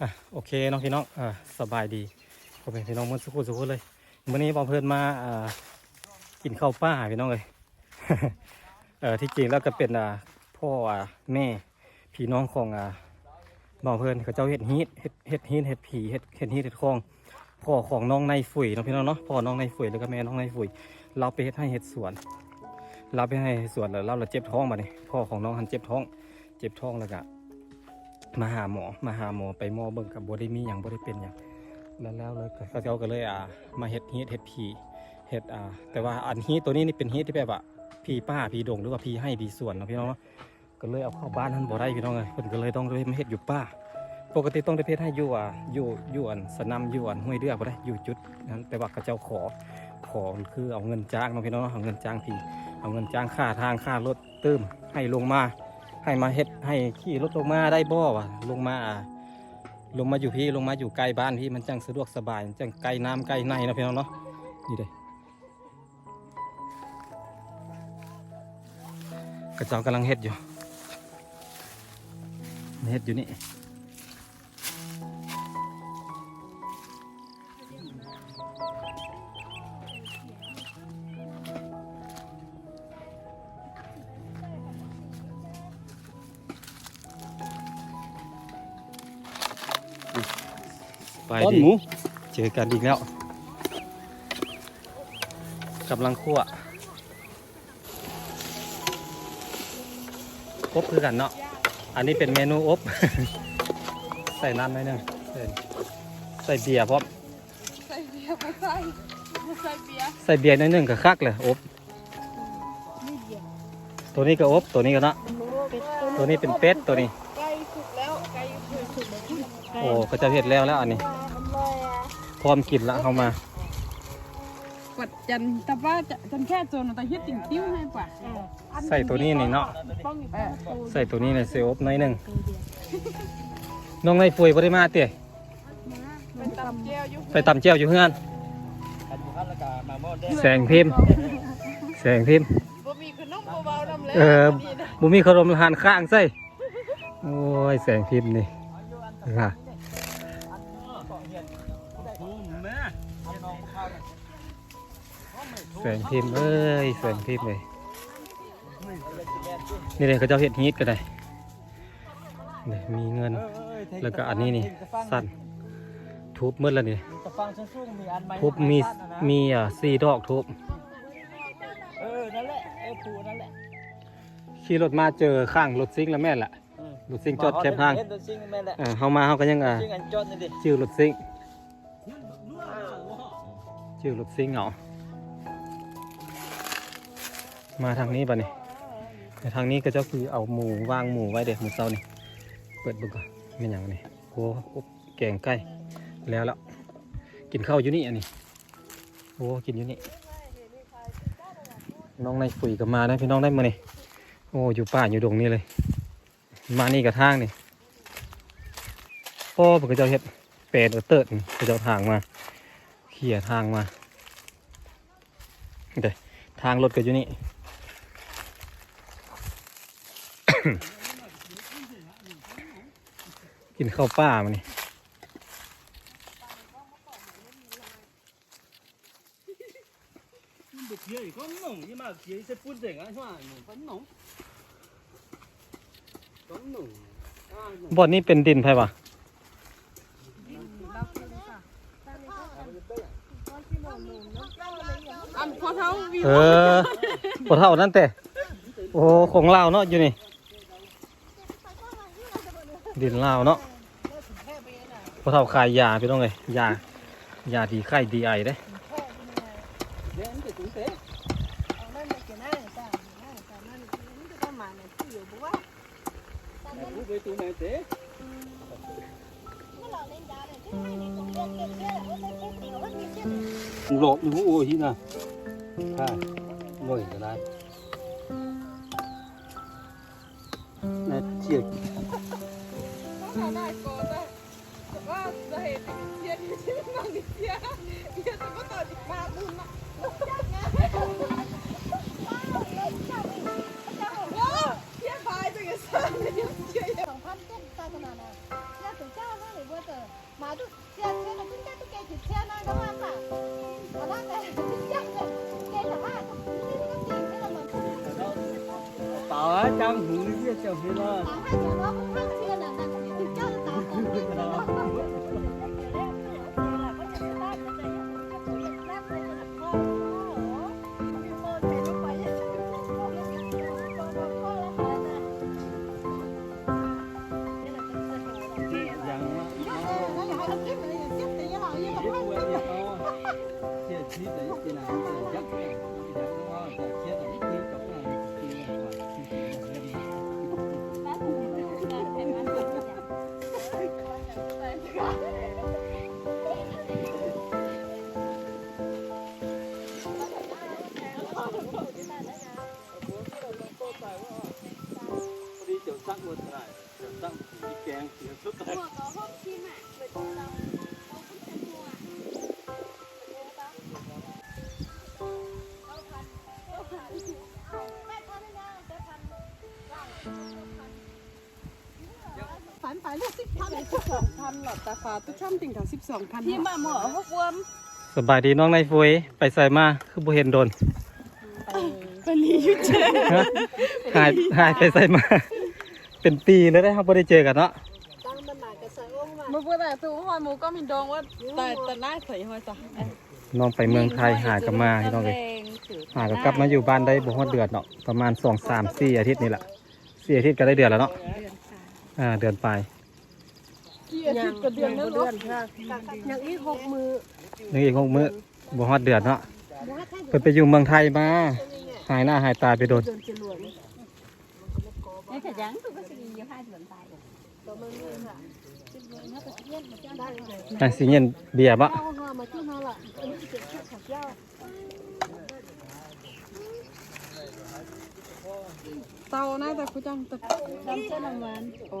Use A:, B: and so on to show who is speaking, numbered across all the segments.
A: อะโอเคน้องพี่น้องอ่าสบายดีผมเป็นพี่น้องมันสุขุสุขุเลยวันนี้บอมเพิ่นมาอ่ากินข้าวป้าพี่น้องเลยเออที่จริงแล้วก็เป็นอ่าพ่ออ่าแม่พี่น้องของอ่าบอมเพิ่นเขาเจ้าเฮ็ดฮีทเฮ็ดเฮ็ดฮีทเฮ็ดผีเฮ็ดเฮ็ดฮีทเฮ็ดคองพ่อของน้องในฝุ่ยเนาะพี่น้องเนาะพ่อน้องในฝุ่ยแล้วก็แม่น้องในฝุ่ยเราไปเฮ็ดให้เฮ็ดสวน เราไปให้สวนแล้วเราเราเจ็บท้องมาเนี่ยพ่อของน้องหันเจ็บท้อง เจ็บท้องแล้วก็ มาหาหมอมาหาหมอไปหมอเบิ่งกับบได้มีอย่างบได้เป็นอย่างแล้วแล้วเลยเขาเจ้าก็เลยอ่ามาเฮ็ดฮีทเฮ็ดผีเฮ็ดอ่าแต่ว่าอันฮีทตัวนี้นี่เป็นฮีทที่แบบว่าผีป้าผีดงหรือว่าผีให้ผีส่วนเนาะพี่น้องเนาะก็เลยเอาเข้าบ้านท่านบ่ได้พี่น้องเลยเพิ่นก็เลยต้องเลยมาเฮ็ดอยู่ป้า ปกติต้องได้เพชรให้อยู่อะอยู่อยู่อันสนามอยู่อันห้วยเดือกบ่ได้อยู่จุดนั้นแต่ว่าเขาเจ้าขอขอคือเอาเงินจ้างเนาะพี่น้องเนาะเอาเงินจ้างพี่เอาเงินจ้างค่าทางค่ารถเติมให้ลงมา ให้มาเฮ็ดให้ขี่รถลงมาได้บ่วะลงมาอ่าลงมาอยู่พี่ลงมาอยู่ใกล้บ้านพี่มันจังสะดวกสบายจังใกล้น้ำใกล้ในนะพี่น้องเนาะนี่เลยกระเจ้ากำลังเฮ็ดอยู่เฮ็ดอยู่นี่
B: หมู
A: เจอกันอีกแล้วกำลังคั่วอบคือกันเนาะ อันนี้เป็นเมนูอบ ใส่น้ำหน่อยหนึงใส่ใส่เบียร์พร้อม
C: ใส่เบียร์ไม่ใส่ไม่ใส่เบียร์
A: ใส่เบียร์หนิดนึงก็คักเลยอบ
C: นี่เบียร์
A: ตัวนี้ก็อบตัวนี้ก็เนาะ
C: เป็ด
A: ตัวนี้เป็นเป็ดตัวนี้
C: ไก่สุกแล้วไก่เคยสุกแล้ว
A: โอ้ก็จะเผ็ดแล้วแล้วอันนี้ พร้อมกินละเข้ามา
C: กดจันแต่ว่าจะจันแค่โจนแต่เฮ็ดติ่งติ้วให้ป่ะ
A: ใส่ตัวนี้นี่เนาะ
C: เออ
A: ใส่ตัวนี้ในเซอบหน่อยหนึงน้องในฟุยบ่ได้มาเตะ
C: เป็นตำแก้วอยู่
A: ไปตำเจียวอยู่เฮือน
B: อันนี้ครับแล้วก็มาหม้อแดง
A: แสงพิมพ์แสงพิมพ์
C: บ่มีขนมเบาๆนำแล้ว
A: เออ
C: นี่นะ
A: บุมีขนมทานข้างใส่โอ้ยแสงพิมพ์นี่ค่ะ
B: แส
A: งพิมพ์เอ้ยแสงพิมพ์เลยนี่เลยเขาเจ้าเห็ดฮีทก็ได้นี่มีเงิน แล้วก็อันนี้นี่สั้นทุบมืดแล้วนี่
B: ตะฟังสูงๆมีอันใหม่
A: ทุบมีมีอะสี่ดอกทุบ
B: เออนั่นแหละเออปูนั่นแหละ
A: ขี่รถมาเจอข้างรถซิ่งแล้วแม่นละรถซิ่งจอดแคบทาง
B: เห็นตัวซิงแม่นแหละ
A: เออเฮามาเฮาก็ยังอะ
B: ซิงอันจอดนี่ดิ
A: ชื่อรถซิ่งชื่อรถซิ่งเหรอ มาทางนี้ป่ะนี่แต่ทางนี้ก็เจ้าคือเอาหมูวางหมูไว้เด็กหมูเซานี่ เปิดบุกก่อนไม่หยังนี่โอ้อบแกงไก่แล้วแล้วกินข้าวอยู่นี่อันนี้โอ้กินอยู่นี่น้องในฝุ่ยก็มาได้พี่น้องได้มาเนี่โอ้อยู่ป่าอยู่ดงนี่เลย มานี่กับทางนี่พ่อเพิ่นก็เจ้าเฮ็ดเป็ดเอาเติดก็เจ้าทางมาเขี่ยทางมาเด้ทางรถก็อยู่นี่ กินข้าวป้ามานี่
B: เด็กเยอะก็หนุ่มยี่มาเกี่ยเสปุ้นเด็กอะใช่ไหมหนุ่มก็หนุ่มก็หนุ่มอ่าหนุ่ม
A: บ่อนนี้เป็นดินไผวะ
C: อันพอเท่าวิว
A: เออปวดเท่านั่นแต่ โอ้ ของลาวเนาะอยู่นี่ ดินลาวเนาะปวดเท่าขายยาพี่น้องเลยยายาดีไข้ดีไอเด้
B: เดี๋ยวอันเด็กตุ้งเตะผู้ไปตุ้งไหนเตะหลบอยู่โอ้ยนะค่ะลอยก็ได้น่าเจีย
C: ได้ก่อนได้แต่ว่าจะเห็นเทียนที่มันมีเทียนเทียนก็ต่อจิมาบุญนะเทียนพายจังอ
D: 好。不可能。12พันหรอแต่ฝาตุ้ช่ำติ่งถึง12พัน
E: ที่มาหมอพวกวม
A: สบายดีน้องนายฟุยไปใส่มาคือบ่เห็นโดน
D: ไปรีอยู่เจ
A: ฮะหายหายไปใส่มา เป็นปีแล้วได้ครับบ่ได้เจอกันเนาะ
D: เมื่อเมื่อแต่ตู้หอยหมูก็มีดองว่าแต่แต่หน้าใสหอยจ้ะ
A: น้องไปเมืองไทยหากลับมาพี่น้องเลยหากกลับมาอยู่บ้านได้บ่ฮอดเดือนเนาะประมาณ2 3 4อาทิตย์นี่แหละ4อาทิตย์ก็ได้เดือนแล้วเนาะอ่าเดือนปลาย
D: กี่อาทิตย์ก็เดือนแล้วเนาะ
E: ยังอีกหกมือ
A: นึกอีกหกมื้อบ่ฮอดเดือนเนาะเพิ่นไปอยู่เมืองไทยมา หายหน้าหายตาไปโดน
E: นี่ขยันตัวก็สิอยู่ห้าเดือนตาย
A: อะสิเย็นเบียร์บ่
D: เตาน่าจะคุจังแต่
E: ดำเส้นน้ำมัน
D: โอ้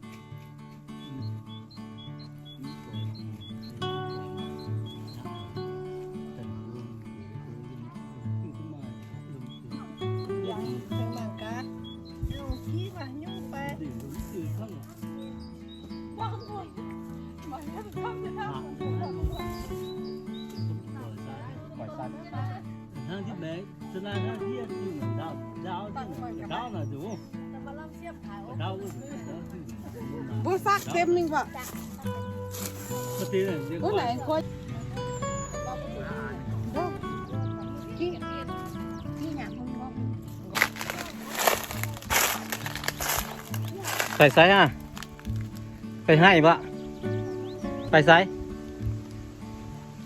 D: ไปหมังกะเอาขี้มายุ่งไปว่า
A: งบุญมาทำทำทำทางที่
D: เบส
A: ส
E: นานทางที่ยืนดา
B: วดาวดาวน่ะดูดาว
D: บุษักเต็มหนึ่งปะ
B: ปกติเล
D: ยคนไหนคน ย
A: ใส่ไซอะ ไปให้บ่ไปไซ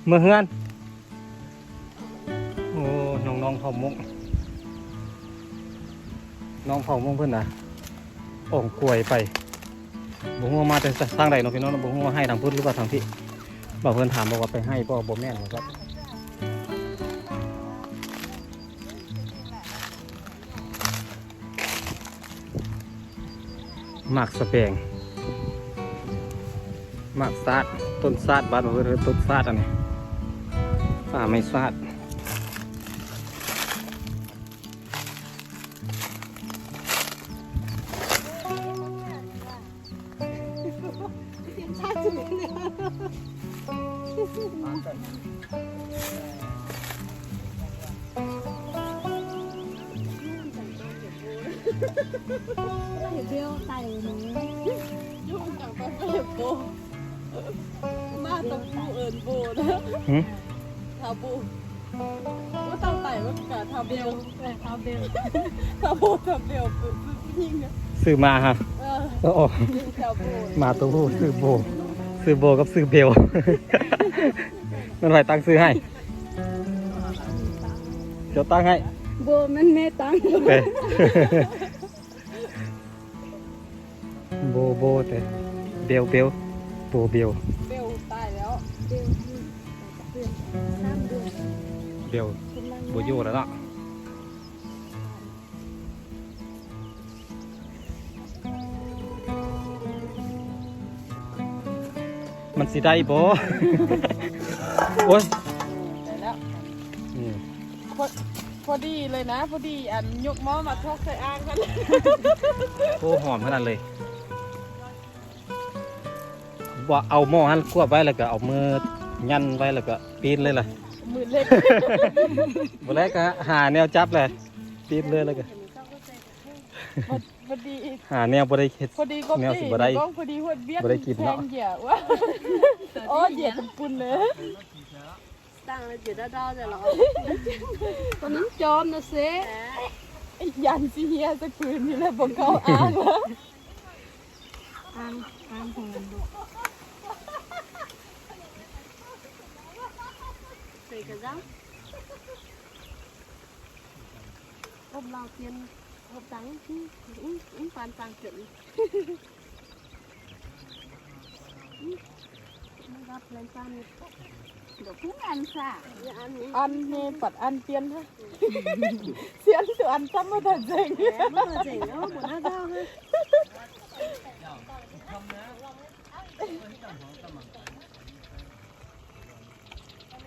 A: เมื่อเฮือน โอ้ น้องน้องผามุกน้องผามุกเพื่อนนะอ่องกล้วยไปบุ้งว่ามาแต่ทางใดน้องพี่น้องบุ้งว่าให้ทางพุทธหรือว่าทางพี่บอกเพื่อนถามบอกว่าไปให้บ่บ่แม่นครับ หมากสแปงหมากซาดต้นซาดบ้านเราเรียกต้นซาดอันนี้ฝ่าไม่ซาด
E: เบี้ยวไตนี้
D: ยุ่งจังไปไปเห็บโบมาตะปูเอิญโบนะ
A: หึ
D: ทาบูว่าเตาไต่ว่ากะทาเบล
E: แต่เขาเบี้ยว
D: ทาโบทาเบลปุ๊บยิงอะ
A: ซื้อมาฮะ
D: เออ
A: แล้วออก
D: ยิงทาโบ
A: มาตัวผู้ซื้อโบ ซื้อโบกับซื้อเบลมันไหวตั้งซื้อให้เดี๋ยวตั้งให้
E: โบมันไม่ตั้ง
A: เอ้ยโบโบแต่เบลเบลโบเบล
D: เบลตายแล้ว
E: เบลนี่เดือ
A: บลโบโยแล้วเนะมันสิได้บ่ โอ้ย
C: ได้แล้ว
A: นี่
C: พอดีเลยนะ พอดีอันยกหม้อมาทอกใส่อ่างกัน
A: โค้หอมขนาดเลย ว่าเอาหม้อหันควบไว้แล้วก็เอามือยันไว้แล้วก็ปีนเลยล่ะ
C: มือเล็ก
A: บ่แล้วก็หาแนวจับเลยปีนเลยแล้วก็
C: พอดี
A: หาแนวบ่ได้เฮ็ด
C: พอดีก็
A: แนวสิบ่ได้
C: กล้องพอดีหัวเบี้ย
A: บ่ได้กินเนาะ
C: แทเหยียบว่าโอ้เหยียบเป็นปุ่นเลย
F: ตั้งแล้วจะได้ดอจะหรอคนนั้นจอมนะเซ่
C: ไอ้ยันสิเฮียสักปืนนี่แหละบอกเขาอ่างแล้ว
F: อ่างอ่างของมันดู ใส่กระจัง hôm lao tiên hôm trắng chứ cũng cũng toàn tăng chuẩn nó gặp lên san được cũng ăn xả ăn
C: อันเมปัดอันเตียนฮะเสียนตัวอันซ้ำมาแต่เจ๋ง
F: Dạ, nó là gì đó, của nó cao hơn.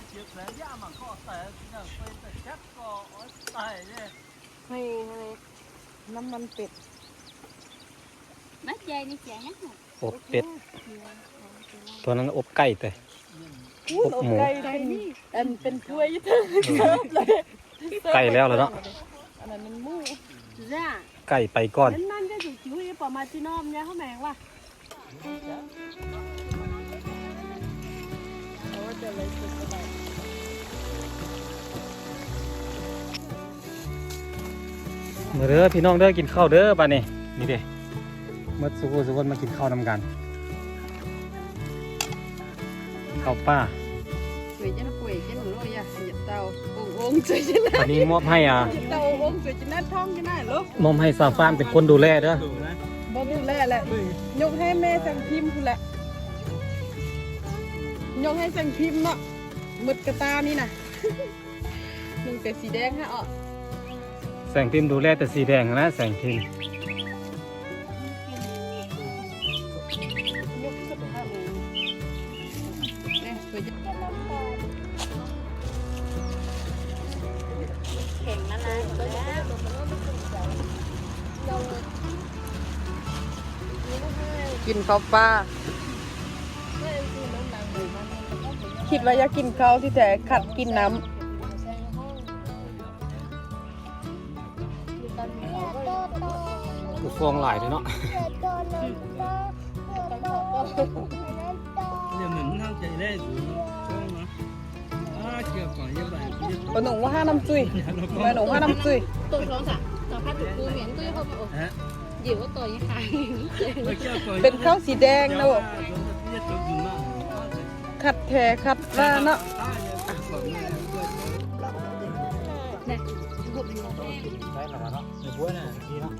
C: ในคุยว่านาบ่ใส่เกลือค่อยว่าใส่แล้วใส่น้อยหนึงเกลือหมอสิเบิดแล้วประหยัดไว้แล้วค่อยว่าคันใส่ไล่เข็มผัดโทว่าคนเฮ็ดกินขี้ที่อยากให้กินน้อยๆใส่น้อยผัดว่าเข้าประหยัด
F: Hay, hay.
C: น้ำมันเป็ด
F: Mắt dây đi chả nhắc nè.
A: อบเป็ด ตัวนั้นอบไก่แต่
C: อู้
A: อบ
C: อบ
A: หมู
C: ไก่เป็นอันเป็นถ้วยเถิงเสิร์ฟเลย
A: ไก่แล้วเหรอเนาะ
C: อันนั้นมันหมู
F: Dạ.
A: ไก่ไปก่อน
F: Đến mang cái chủ chú ý bỏ mà chi nom nha, không mẹ quá.
C: เอาว่าจะเลยสุดอะไร
A: มาเด้อพี่น้องเด้อกินข้าวเด้อบ้านนี้นี่เด้เมื่อสุกสุกคนมากินข้าวนำกันข้าวป้า
C: Quỷ cho nó quỷ cho nó lôi à Nhật tàu Ung ung chơi cho nó
A: ตอนนี้มอบให้อะ
C: Nhật tàu ung ung chơi cho nó thong cho nó lúc
A: มอบให้ซาฟานเป็นคนดูแลเด้อ
C: Bố đủ lẹ lẹ Nhung ให้แม่สั่งพิมพ์พูนแหละ ยกให้สั่งพิมพ์เนาะหมึดกระตานี่นะหนึ่งแต่สีแดงฮะอะ
A: แสงพิมพ์ดูแลแต่สีแดงนะแสงพิมพ์
C: ยกสุดค่ะเนี่ยสวยจัง
F: Kèm nó này, đấy.
C: กินข้าวปลา คิดว่าอยากกินข้าวที่แต่ขัดกินน้
A: คือฟองหลายเลยเนาะ
B: giờ mình không chạy lên rồi con mà à chưa còn như vậy ำ
C: ปนหนุ่งว่าห้าน้ำจุยปนหนุ่งว่าน้ำจุย
F: Tôi không sợ. Tao phát được cua miễn tôi không ổn.
B: hả
F: Dịu có tôi như khai.
B: Mà chưa còn
C: เป็นข้าวสีแดงนะบอก
B: nhất tôi dùng mà
C: ขัดแทขัดว่าเนาะ
F: Nè, hụt mình một em.
G: ได้แล้วเนาะในบัวน่ะดีเนาะ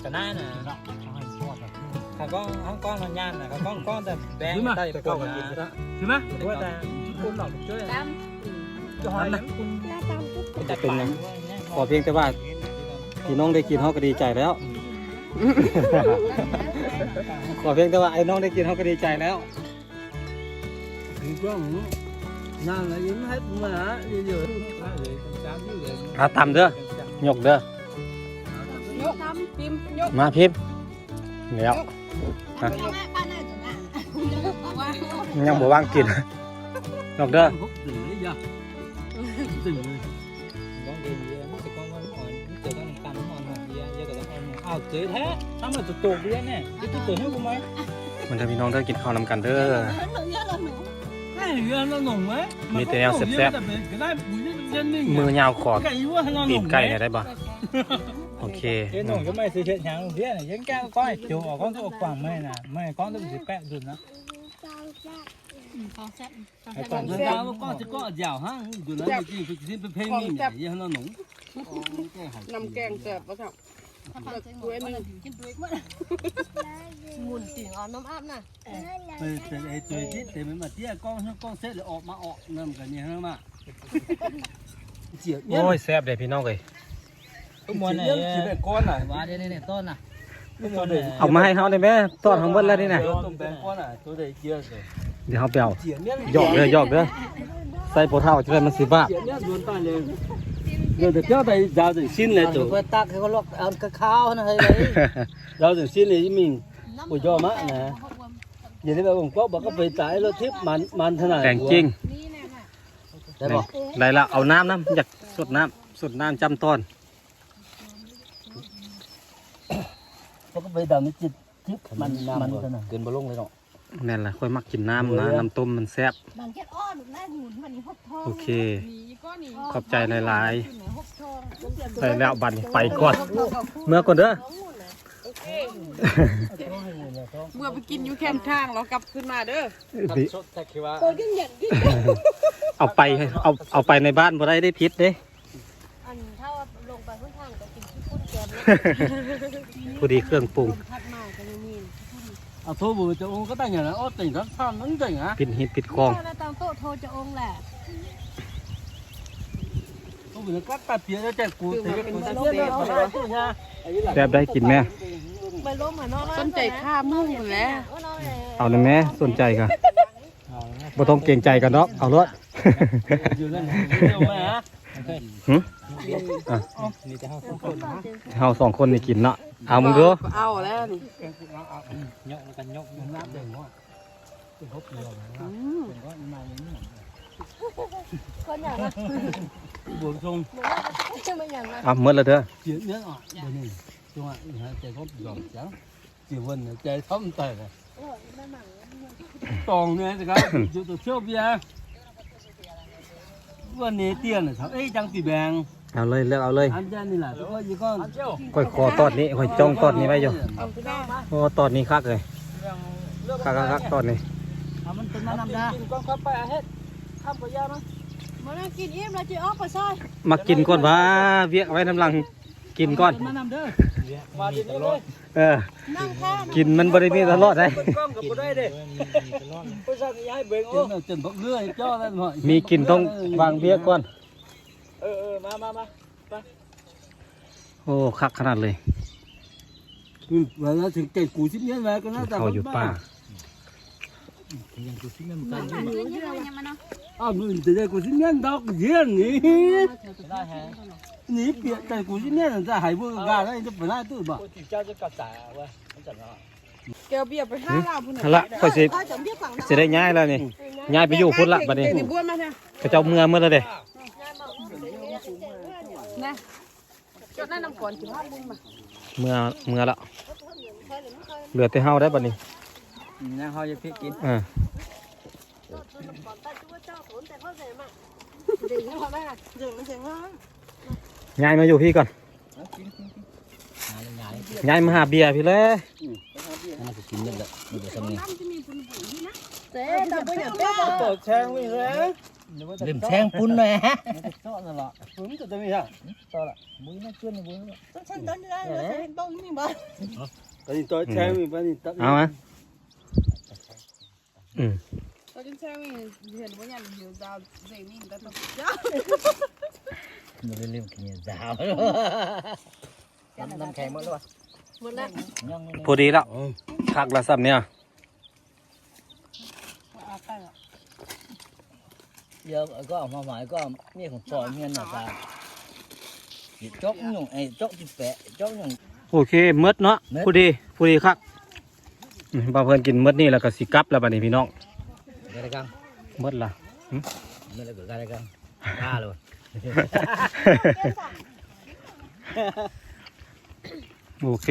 G: แต่หน้าน่ะเนาะเอาให้ชอบแบบถ้าก้อนห้องก้อนมันย่านน่ะก็ก้อนก้อนแต่แบงได้แต่ก้อนกินก็ได้
B: chứ má
G: บัวแต่คุณหลอกช่วย
F: Đâm.
G: จะหอยนั้นคุณ
F: La tăm chút.
A: จะเป็นหยังขอเพียงแต่ว่าพี่น้องได้กินเขาก็ดีใจแล้ว ขอเพียงแต่ว่าไอ้น้องได้กินเขาก็ดีใจแล้ว
B: thì con nhà là yếm hết mà đi rồi
A: อาตำเด้อยกเด้อ
C: ยกพิมพ์ยก
A: มาพิมพ์แล้วยังบ่ว่างกินยกเด้อ
B: hút từng đấy giờ từng rồi
G: ก้อนเดียวมันจะก้อนก้อนอ่อนเจอก้อนน้ำตาลอ่อนหยเดียวเยอะกว่าก้อนอ่อนอ้าวเจ๊แท้ทำมาตัวตัวเบี้ยเนี่ยจะตัวตัวให้กูไหม
A: มันจะมีน้องเด้อกินข้าวนำกันเด้อ มีแต่แน
B: วแซ่บๆ
A: มือยาวขอดีนไก่เนี่ยได้ปะโอเค
G: เจ๊หนุ่มก็ไม่ซื้อเฉียงเพี้ยนยังแก้ก้อยจูออกก้อนตัวกว่างไม่น่ะไม่ก้อนตัวสิแปะดุนนะ
F: ก้อนแซ่บก้อน
G: จะก้อ
F: นยา
G: วฮะดุน
B: แล้วจริงๆเป็นเพลงนี่ยังนอนห
C: นุ่มน้ำแกงแซ่บปะครับ
F: งุนติ่งอ่อนน้ำอับน่ะเออน
C: เป็นไอ้ตัวที่เต็มไปหมดเตี้
B: ยกล้องกล้องเสร็จเลยออกมาออกเนิ่มกันเนี่ยเริ่มมาเจีย
A: โอ้ยแซ่บเลยพี่น้องเลย
G: ต้นมันเนี่ย
B: จีบก้อนน่ะ
G: ว่าเดี๋ยวนต้นน่ะ
B: เอา
A: มาให้เขาได้ไหมต้นของเบิ้ลแล้วนี่นะ
B: เดี๋
A: ยวเขาเปล่าหยอกเลยหยอกเลยใส่โพเท่าจะได้มันสีบ้า
B: เจียเนี่ยโดนตาเลยเดี๋ยวเดี๋ยวเจ้าใดยาวถึงสิ้นเลยตัว
G: เปิดตักให้เขาลอกเอาข้าวนะเฮ้ย
B: ยาวถึงสิ้นเลย มิงโอ้ยอมะนะอย่าได้แบบผมก็บอกก็ไปตายแล้วทิพมันมันขนาด
A: แต่งจริง
F: นี่แน่น่ะ
G: ได้บ่
A: ได้ละเอาน้ำน้ำอยากสดน้ำสดน้ำจำต้น
B: เขาก็ไปดำจิตทิพมันมันขนาด
G: เกินบ่ลงเลยเนาะ
A: นั่นแหละค่อยมักกินน้ำนะน้ำต้มมันแซ่บ บา
F: งแค่อ้อนแม่หมุนวันนี้หกทอง
A: โอเค
C: มีก้อนนี่
A: ขอบใจหลาย
F: หกทอง
A: ๆใส่แล้วบัดนไปก่อน เมื่อก่อนเด้อ
C: เมื่อไปกินอยู่แคมป์ทางเรากลับขึ้นมาเด้อ
A: ดิ
G: ชดแต่คือว่า
C: ตัวยังหยันกิน
A: เอาไปเอาเอาไปในบ้านบ่ได้ได้พิษเด้
F: อันถ้าลงไปข้างทางก็กินที่พุ่นแกม
A: พอดีเครื่องปรุง
F: พัดมาก็ยังมี
B: à thôi vừa cho ông có tay nhà nó ó tỉnh rất sao nó tỉnh á
A: ปิดฮิตปิดคลอง
F: แล้วตามโต๊ะโทรจะองค์แหละ
B: tôi vừa cắt tay phía cho chạy cú thì cái cú tay phía nó phải thôi nha
A: แซ่บได้กินแม่
F: ไปล้มเหมือนน้อง
C: สนใจค่ามุ่งหมดแล้ว
A: เอาเลยแม่สนใจกันบ่ต้องเกรงใจกันเนาะเอารถ
B: vừa lên nhiều mà hả
A: หึอะ
G: นี่จะเฮา สองคนนะ
A: เฮาสองคนนี่กินเนาะเอามึงดู
C: เอาแล้วนี่
G: ยกกันยก
B: nát đỉnh quá
F: คนอย่างนั้น
B: buồn xong
F: จะไม่อย่างนั้น
A: เอาหมดแล้วเด้อ
B: chuyện nữa à bên này chung ạ chạy có giòn trắng chỉ vần này ว่เนเตี้ยนเขาเอ้ยจังปีแบง
A: เอาเลยเลือกเอาเลย
B: อันเจ้านี่แหละก็ยี่ก้อน
A: คอยคอตอดนี้คอยจ้องตอดนี้ไว้อยู่โอ้ตอดนี้คักเลยคักคักตอดนี้
B: มันเป็นมะนาวำดา
G: กินก้อนข้าวไปเฮ็ดข้ามไปยามั้ย
F: มากินอิ่มแล้วจะออกไปซอย
A: มากินก่อนว่าเวียกไว้น้ำลังกินก่อน
G: มาดิตลอด
A: เออ
F: นั่งแค่
A: กินมันบริมีตลอดได้
G: เปิดกล้องกับบ่ได้เด้ไปสั่งยายเบิ่งโอ้
B: Tiền là tiền bọc lưa thì cho lên mọi
A: มีกินต้องวางเบียร์ก่อน
G: เออเออมามามา
A: โอ้คักขนาดเลย
B: Ừ, và nó ถึงเจ็ดกูสิบเนี้ยแล้วก็น่าจะ
A: เขาอยู่ป่า
B: ยังกูสิบเนี้ยมัน
F: มันเงินยังไงยังมันเนาะ
B: อ้าวมึงจะได้กูสิบเนี้ยดอกเยี่ยนนี่
G: ได้ฮะ
B: นี่เปียแต่กูสิบเนี้ยจะหายพวกกาแล้วจะไปได้ตู้บ่
G: โอ้จิเจ้าจะกระจายเว้ยมันจัดเนาะ
C: แกวเบียร์ไปห้าลาพุ่น
A: เอาละค่อยสิจะได้ย้ายแล้วนี่ ย้ายไปอยู่พุ่นละบัดนี้
C: นี่บ้วนมาเถอะ
A: กระเจ้าเมื่อเมื่อแล้วเด้
C: นะจดนั่นน้ำก่อนจิบห้ามุ่งมา
A: เมื่อเมื่อละเหลือแต่เฮาได้บัดนี้
G: ยังเฮาจะพี่กิน
A: เออ
C: เดี๋ ยวเขาได้เดี๋ยวมันเสียงว่า
A: ย้ายมาอยู่พี่ก่อน
G: หายหาย
A: ย้ายมาหาเบียร์พี่เลย
G: น่าจะกินนั่นแหละมันจะทำนี่
F: เจ๊ตาบุญอย่างเป๊ะ
B: ต่อแช่งวิ่งเลย
G: ลืมแช่งปุ้นแม่
B: ชอบนั่นแหละผมจะจะมีฮะ
G: ต่อละมุ้ยน่าเชื่อในบุ้ย
C: ฉันต้นได้แล้วฉันต้นนี่บ้า
B: ไปนี่ต่อแช่งวิ่งไปนี่ตัด
A: เอามาอืม
C: ตอนฉันแช่วิ่งเห็นว่าอย่างเดียวดาวเซนิ่งแต่ต้องจ้า
G: มันลืมกินยาวน้ำแข็งหมดแล้ววะ
C: หมดแล้ว
G: ยัง
A: พอดีแล้วคักละซ้ำเนี่ย
C: เอาไปแล้ว
G: เดี๋ยวก็ออกมาหมายก็มีของซอยเมียนน่ะตาจกยุ่งไอ้จกจิแปะจกยุ่ง
A: โอเคหมดเนาะ
G: หมด
A: พอดีพอดีคักอืมบ่าวเพิ่นกินหมดนี่แล้วก็สิกลับแล้วบัดนี้พี่น้อง
G: อะไรกัน
A: หมดละ
G: ไม่ได้เกิดอะไรกันบ้าเลย
A: โอเค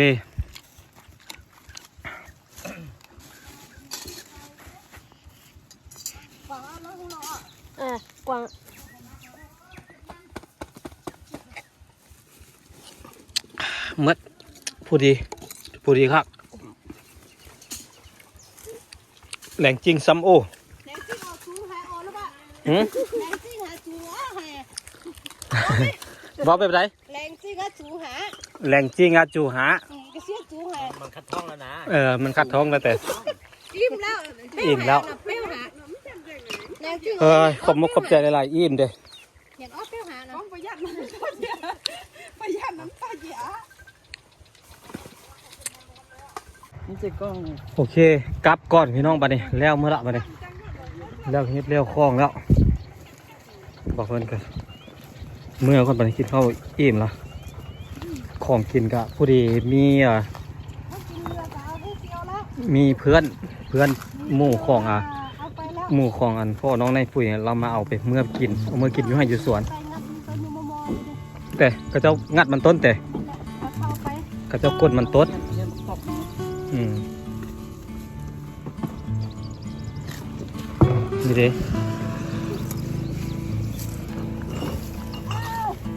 F: เออกวาง
A: หมดพอดีพอดีคักแหล่งจริงซ้ำโอ
C: แน่จริง
A: หืม
F: แรงจริงหาจูอะแห่
A: บอกแบบไร
F: แรงจริงหาจูหา
A: แรงจริงอะจูหา
F: อืมก็เสียจูหา
G: มันคัดท้องแล้วนะ
A: เออ มันคัดท้องแล้วแต่
F: อิ่มแล้ว
A: อิ่มแล้ว
F: เปรี้ยวหาแรงจริง
A: เออขอบมุกขอบใจหลายๆอิ่มเด้
F: เห็นอ้อเปรี้ยวหานะ
C: ต้องประหยัดน้ำตาเสียประหยัดน้ำตาเสีย
B: นี่จะกล้อง
A: โอเคกลับก่อนพี่น้องบัดนี้ แล้วเมื่อละบัดนี้ แล้วเฮ็ดแล้วคล้องแล้ว บอกเพิ่นกัน เมื่อคนบัดนี้กินข้าวอิ่มละของกินกะผู้ดีมีอะ
F: เขากินเรือสาวได้เสียวแล้ว
A: มีเพื่อนเพื่อนหมู่ของอะ
F: เอาไปแล้ว
A: หมู่ของอันพ่อน้องในปุ๋ยเรามาเอาไปเมื่อกินเอาเมื่อกินอยู่ให้อยู่สวน
F: ไปงัดมันไปอยู่มอมออยู่ดิ
A: แต่ก็เจ้างัดมันต้นแต่
F: เอาเข้าไป
A: ก็เจ้ากดมันต้น
B: เนี่ยตบ
A: อืมนี่เด้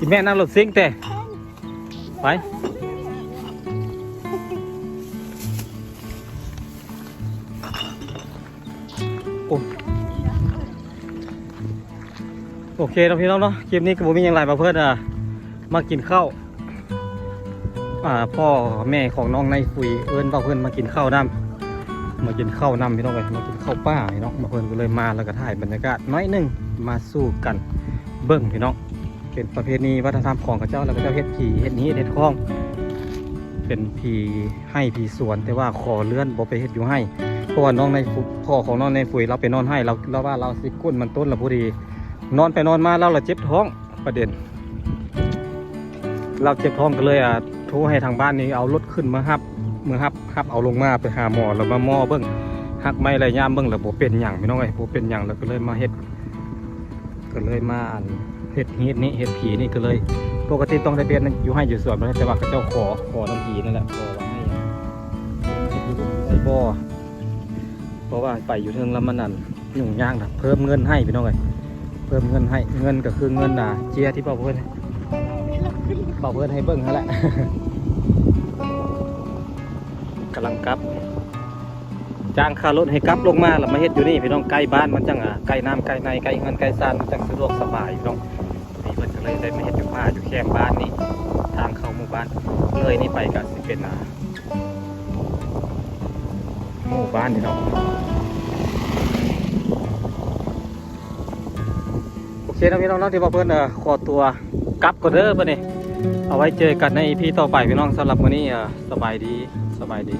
A: อีแม่นั่งรถซิ่งแต่ไปโอ้โอเคเนาะพี่น้องเนาะคลิปนี้ก็บ่มีอย่างไรมาเพื่อนอะมากินข้าวอ่าพ่อแม่ของน้องในฟุยเอิ้นว่าเพื่อนมากินข้าวน้ำมากินข้าวน้ำพี่น้องเลยมากินข้าวป้าพี่น้องมาเพื่อนก็เลยมาแล้วก็ถ่ายบรรยากาศน้อยนึงมาสู้กันเบิ้งพี่น้อง เป็นประเพณีวัฒนธรรมของเขาเจ้าแล้วก็เจ้าเฮ็ดผีเฮ็ดนี้เฮ็ดคล้อง เป็นผีให้ผีสวน แต่ว่าขอเลื่อนบ่ไปเฮ็ดอยู่ให้เพราะว่าน้องในฟุพ่อของน้องในฟุยเราไปนอนให้เราเราว่าเราสิกุ้นมันต้นละพอดี นอนไปนอนมาเราละเจ็บท้องประเด็น เราเจ็บท้องก็เลยอะโทรให้ทางบ้านนี้เอารถขึ้นมาฮับมือฮับฮับเอาลงมาไปหาหมอแล้วมาหมอเบิ้งหักไม่ไรย่ามเบิ้งแล้วบ่เป็นหยังพี่น้องเอ้ยบ่เป็นหยังแล้วก็เลยมาเฮ็ดก็เลยมาอัน เฮ็ดฮ็ดนี้เฮ็ดผีนี่ก็เลย ปกติต้องได้เป็นอยู่ให้อยู่สวนบ่ได้แต่ว่าเจ้าขอขอน้ำผีนั่นแหละขอว่าให้เฮ็ดอยู่ได้บ่เพราะว่าไปอยู่เทิงล้วมันนั่นยุ่งย่ากนะเพิ่มเงินให้พี่น้องเอ้ยเพิ่มเงินให้เงินก็คือเงินน่ะเจียที่บอกเพิ่อนบอกเพื่อนให้เบิ้งเขาแหละกำลังกลับจ้างค่ารถให้กลับลงมาแล้วมาเฮ็ดอยู่นี่พี่น้องใกล้บ้านมันจังอะใกล้น้ำใกล้ในใกล้เงินใกล้ซานมันจังสะดวกสบายพี่น้อง เลยได้มาเฮ็ดอยู่ป่าอยู่แคมบ้านนี่ทางเข้าหมู่บ้านเลยนี่ไปก็สิเป็นอ่าหมู่บ้านพี่น้องโอเคนะพี่น้องเนาะที่ว่าเพิ่นเออขอตัวกลับก่อนเด้อเพิ่นนี่เอาไว้เจอกันในพี่ต่อไปพี่น้องสำหรับวันนี้สบายดีสบายดี